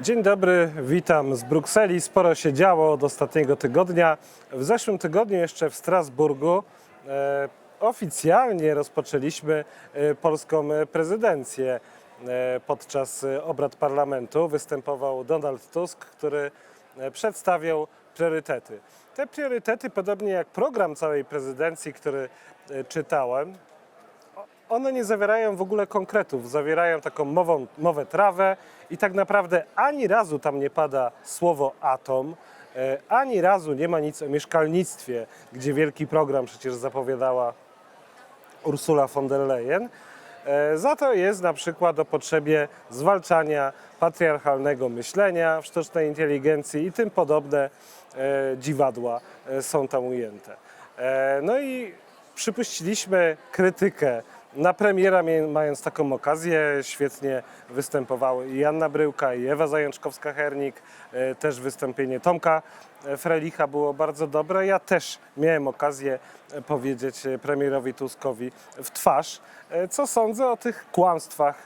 Dzień dobry, witam z Brukseli. Sporo się działo od ostatniego tygodnia. W zeszłym tygodniu jeszcze w Strasburgu e, oficjalnie rozpoczęliśmy e, polską prezydencję. E, podczas e, obrad parlamentu występował Donald Tusk, który e, przedstawiał priorytety. Te priorytety, podobnie jak program całej prezydencji, który czytałem, one nie zawierają w ogóle konkretów, zawierają taką mową, mowę trawę i tak naprawdę ani razu tam nie pada słowo atom, e, ani razu nie ma nic o mieszkalnictwie, gdzie wielki program przecież zapowiadała Ursula von der Leyen. E, Za to jest na przykład o potrzebie zwalczania patriarchalnego myślenia w sztucznej inteligencji i tym podobne e, dziwadła są tam ujęte. No i przypuściliśmy krytykę na premiera, mie- mając taką okazję, świetnie występowały i Janna Bryłka, i Ewa Zajączkowska-Hernik, e, też wystąpienie Tomka e, Frelicha było bardzo dobre. Ja też miałem okazję e, powiedzieć premierowi Tuskowi w twarz, co sądzę o tych kłamstwach,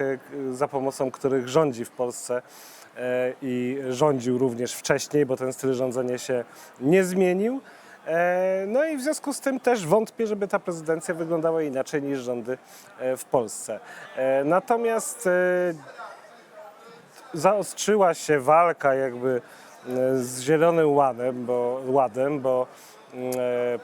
za pomocą których rządzi w Polsce i rządził również wcześniej, bo ten styl rządzenia się nie zmienił. E, No i w związku z tym też wątpię, żeby ta prezydencja wyglądała inaczej niż rządy e, w Polsce. E, Natomiast zaostrzyła się walka jakby z Zielonym Ładem, bo, ładem, bo mm,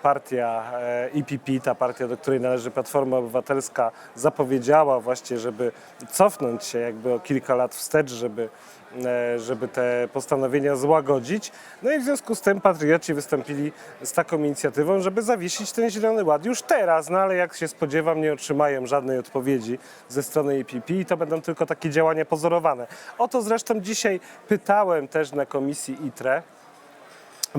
partia EPP, ta partia, do której należy Platforma Obywatelska, zapowiedziała właśnie, żeby cofnąć się jakby o kilka lat wstecz, żeby, żeby te postanowienia złagodzić. No i w związku z tym patrioci wystąpili z taką inicjatywą, żeby zawiesić ten Zielony Ład już teraz, no ale jak się spodziewam, nie otrzymają żadnej odpowiedzi ze strony EPP i to będą tylko takie działania pozorowane. O to zresztą dzisiaj pytałem też na komisji ITRE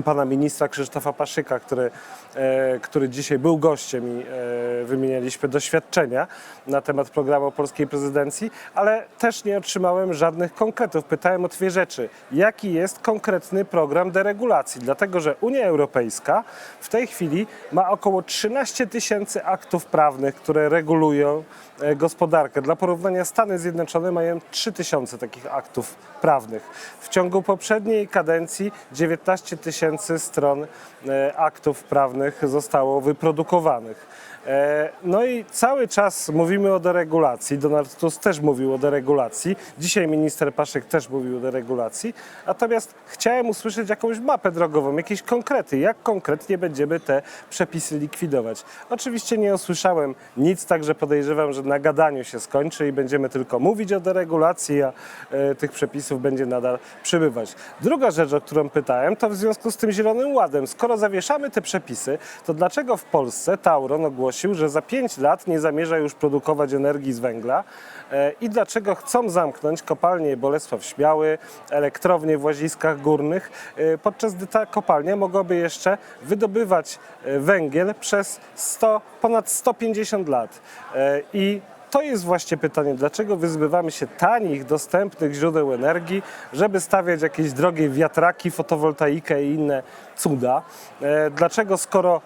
pana ministra Krzysztofa Paszyka, który, e, który dzisiaj był gościem i e, wymienialiśmy doświadczenia na temat programu polskiej prezydencji, ale też nie otrzymałem żadnych konkretów. Pytałem o dwie rzeczy. Jaki jest konkretny program deregulacji? Dlatego, że Unia Europejska w tej chwili ma około 13 tysięcy aktów prawnych, które regulują e, gospodarkę. Dla porównania Stany Zjednoczone mają 3 tysiące takich aktów prawnych. W ciągu poprzedniej kadencji 19 tysięcy stron e, aktów prawnych zostało wyprodukowanych. E, No i cały czas mówimy o deregulacji. Donald Tusk też mówił o deregulacji. Dzisiaj minister Paszyk też mówił o deregulacji. Natomiast chciałem usłyszeć jakąś mapę drogową, jakieś konkrety, jak konkretnie będziemy te przepisy likwidować. Oczywiście nie usłyszałem nic, także podejrzewam, że na gadaniu się skończy i będziemy tylko mówić o deregulacji, a e, tych przepisów będzie nadal przybywać. Druga rzecz, o którą pytałem, to w związku z tym Zielonym Ładem. Skoro zawieszamy te przepisy, to dlaczego w Polsce Tauron ogłosił, że za 5 lat nie zamierza już produkować energii z węgla e, i dlaczego chcą zamknąć kopalnię Bolesław Śmiały, elektrownie w Łaziskach Górnych, e, podczas gdy ta kopalnia mogłaby jeszcze wydobywać e, węgiel przez 100, ponad 150 lat. I to jest właśnie pytanie, dlaczego wyzbywamy się tanich, dostępnych źródeł energii, żeby stawiać jakieś drogie wiatraki, fotowoltaikę i inne cuda. Dlaczego skoro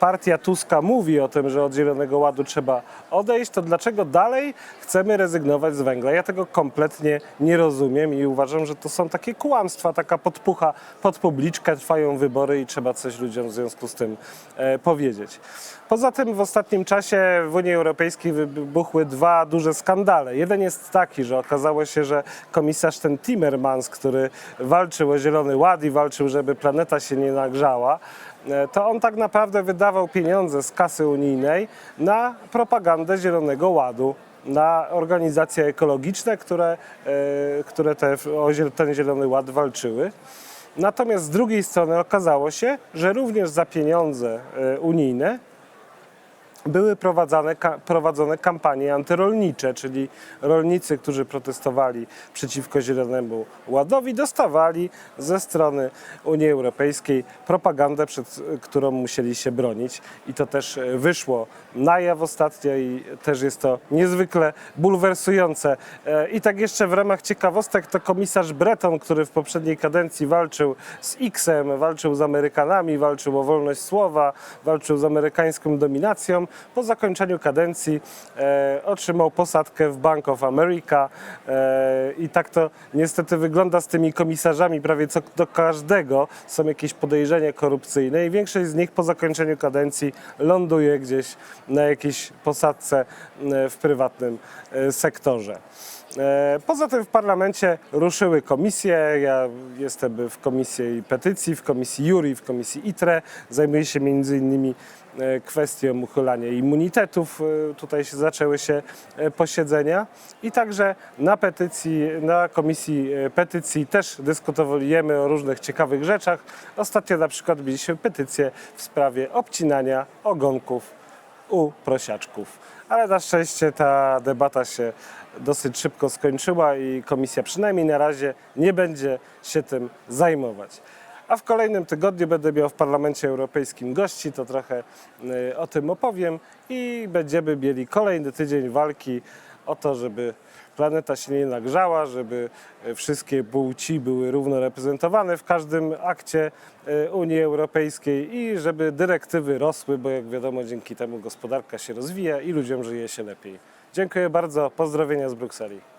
partia Tuska mówi o tym, że od Zielonego Ładu trzeba odejść, to dlaczego dalej chcemy rezygnować z węgla? Ja tego kompletnie nie rozumiem i uważam, że to są takie kłamstwa, taka podpucha pod publiczkę, trwają wybory i trzeba coś ludziom w związku z tym e, powiedzieć. Poza tym w ostatnim czasie w Unii Europejskiej wybuchły dwa duże skandale. Jeden jest taki, że okazało się, że komisarz ten Timmermans, który walczył o Zielony Ład i walczył, żeby planeta się nie nagrzała, to on tak naprawdę wydawał pieniądze z kasy unijnej na propagandę Zielonego Ładu, na organizacje ekologiczne, które, e, które te, o ten Zielony Ład walczyły. Natomiast z drugiej strony okazało się, że również za pieniądze e, unijne były prowadzone, prowadzone kampanie antyrolnicze, czyli rolnicy, którzy protestowali przeciwko Zielonemu Ładowi, dostawali ze strony Unii Europejskiej propagandę, przed którą musieli się bronić. I to też wyszło na jaw ostatnio i też jest to niezwykle bulwersujące. E, I tak jeszcze w ramach ciekawostek, to komisarz Breton, który w poprzedniej kadencji walczył z X-em, walczył z Amerykanami, walczył o wolność słowa, walczył z amerykańską dominacją, po zakończeniu kadencji e, otrzymał posadkę w Bank of America e, i tak to niestety wygląda z tymi komisarzami. Prawie co do każdego są jakieś podejrzenia korupcyjne i większość z nich po zakończeniu kadencji ląduje gdzieś na jakiejś posadce e, w prywatnym e, sektorze. E, Poza tym w parlamencie ruszyły komisje. Ja jestem w komisji petycji, w komisji Juri, w komisji ITRE. Zajmuję się między innymi e, kwestią uchylania immunitetów. E, Tutaj się zaczęły się posiedzenia i także na petycji, na komisji petycji też dyskutujemy o różnych ciekawych rzeczach. Ostatnio na przykład mieliśmy petycję w sprawie obcinania ogonków u prosiaczków. Ale na szczęście ta debata się dosyć szybko skończyła i komisja przynajmniej na razie nie będzie się tym zajmować. A w kolejnym tygodniu będę miał w Parlamencie Europejskim gości, to trochę y, o tym opowiem i będziemy mieli kolejny tydzień walki o to, żeby planeta się nie nagrzała, żeby y, wszystkie płci były równo reprezentowane w każdym akcie y, Unii Europejskiej i żeby dyrektywy rosły, bo jak wiadomo dzięki temu gospodarka się rozwija i ludziom żyje się lepiej. Dziękuję bardzo, pozdrowienia z Brukseli.